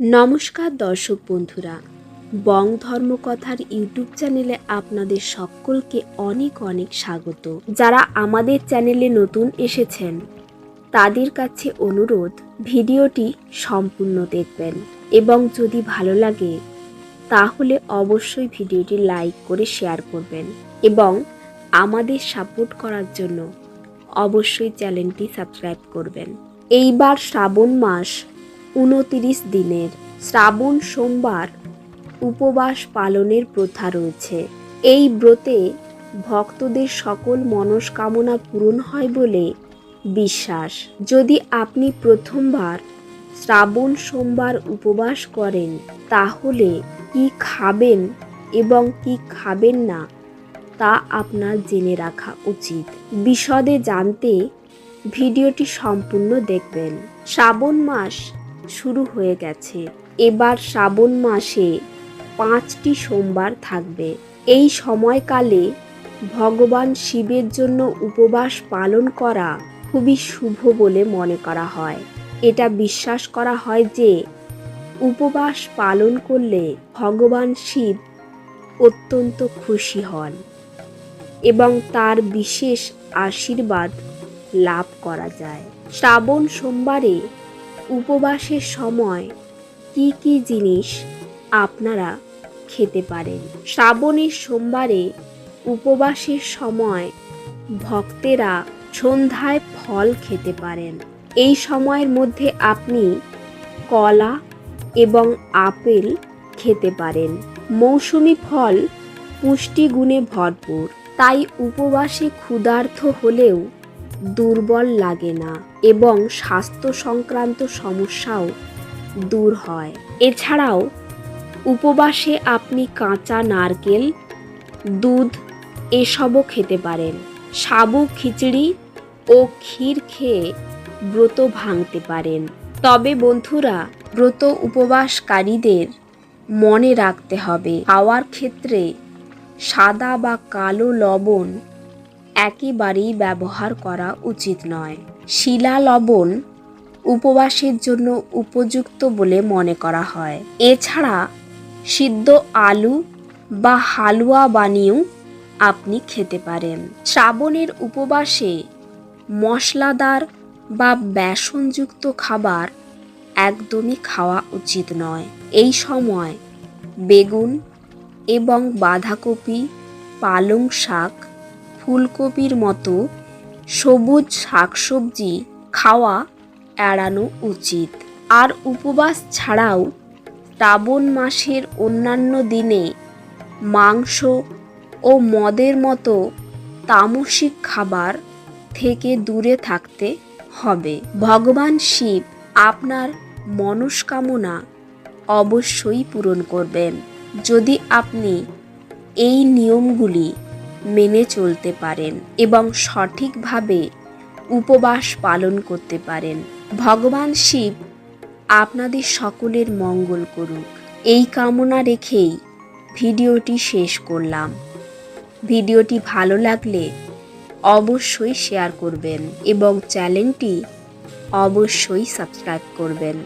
নমস্কার দর্শক বন্ধুরা, বং ধর্মকথার ইউটিউব চ্যানেলে আপনাদের সকলকে অনেক অনেক স্বাগত। যারা আমাদের চ্যানেলে নতুন এসেছেন, তাদের কাছে অনুরোধ, ভিডিওটি সম্পূর্ণ দেখবেন এবং যদি ভালো লাগে, তাহলে অবশ্যই ভিডিওটি লাইক করে শেয়ার করবেন এবং আমাদের সাপোর্ট করার জন্য অবশ্যই চ্যানেলটি সাবস্ক্রাইব করবেন। এইবার শ্রাবণ মাস উনতিরিশ দিনের শ্রাবণ সোমবার উপবাস পালনের প্রথা রয়েছে। এই ব্রতে ভক্তদের সকল মনস্কামনা পূরণ হয় বলে বিশ্বাস। যদি আপনি প্রথমবার শ্রাবণ সোমবার উপবাস করেন, তাহলে কি খাবেন এবং কি খাবেন না, তা আপনার জেনে রাখা উচিত। বিশদে জানতে ভিডিওটি সম্পূর্ণ দেখবেন। শ্রাবণ মাস শুরু হয়ে গেছে। এবার শ্রাবণ মাসে পাঁচটি সোমবার থাকবে। এই সময়কালে ভগবান শিবের জন্য উপবাস পালন করা খুবই শুভ বলে মনে করা হয়। এটা বিশ্বাস করা হয় যে উপবাস পালন করলে ভগবান শিব অত্যন্ত খুশি হন এবং তার বিশেষ আশীর্বাদ লাভ করা যায়। শ্রাবণ সোমবারে উপবাসের সময় কি কি জিনিস আপনারা খেতে পারেন? শ্রাবণের সোমবারে উপবাসের সময় ভক্তেরা সন্ধ্যায় ফল খেতে পারেন। এই সময়ের মধ্যে আপনি কলা এবং আপেল খেতে পারেন। মৌসুমি ফল পুষ্টিগুণে ভরপুর। তাই উপবাসে ক্ষুধার্ত হলেও দুর্বল লাগে না এবং স্বাস্থ্য সংক্রান্ত সমস্যাও দূর হয়। এছাড়াও, উপবাসে আপনি কাঁচা নারকেল, দুধ এসবও খেতে পারেন। সাবু, খিচড়ি ও ক্ষীর খেয়ে ব্রত ভাঙতে পারেন। তবে বন্ধুরা, ব্রত উপবাসকারীদের মনে রাখতে হবে, খাওয়ার ক্ষেত্রে সাদা বা কালো লবণ একেবারেই ব্যবহার করা উচিত নয়। শিলা লবণ উপবাসের জন্য উপযুক্ত বলে মনে করা হয়। এছাড়া সিদ্ধ আলু বা হালুয়া বানিয়েও আপনি খেতে পারেন। শ্রাবণের উপবাসে মশলাদার বা বেসনযুক্ত খাবার একদমই খাওয়া উচিত নয়। এই সময় বেগুন এবং বাঁধাকপি, পালং শাক ফুলকপির মতো সবুজ শাকসবজি খাওয়া এড়ানো উচিত। আর উপবাস ছাড়াও শ্রাবণ মাসের অন্যান্য দিনে মাংস ও মদের মতো তামসিক খাবার থেকে দূরে থাকতে হবে। ভগবান শিব আপনার মনস্কামনা অবশ্যই পূরণ করবেন। যদি আপনি এই নিয়মগুলি মেনে চলতে পারেন এবং সঠিকভাবে উপবাস পালন করতে পারেন। ভগবান শিব আপনাদের সকলের মঙ্গল করুক। এই কামনা রেখেই ভিডিওটি শেষ করলাম। ভিডিওটি ভালো লাগলে অবশ্যই শেয়ার করবেন এবং চ্যানেলটি অবশ্যই সাবস্ক্রাইব করবেন।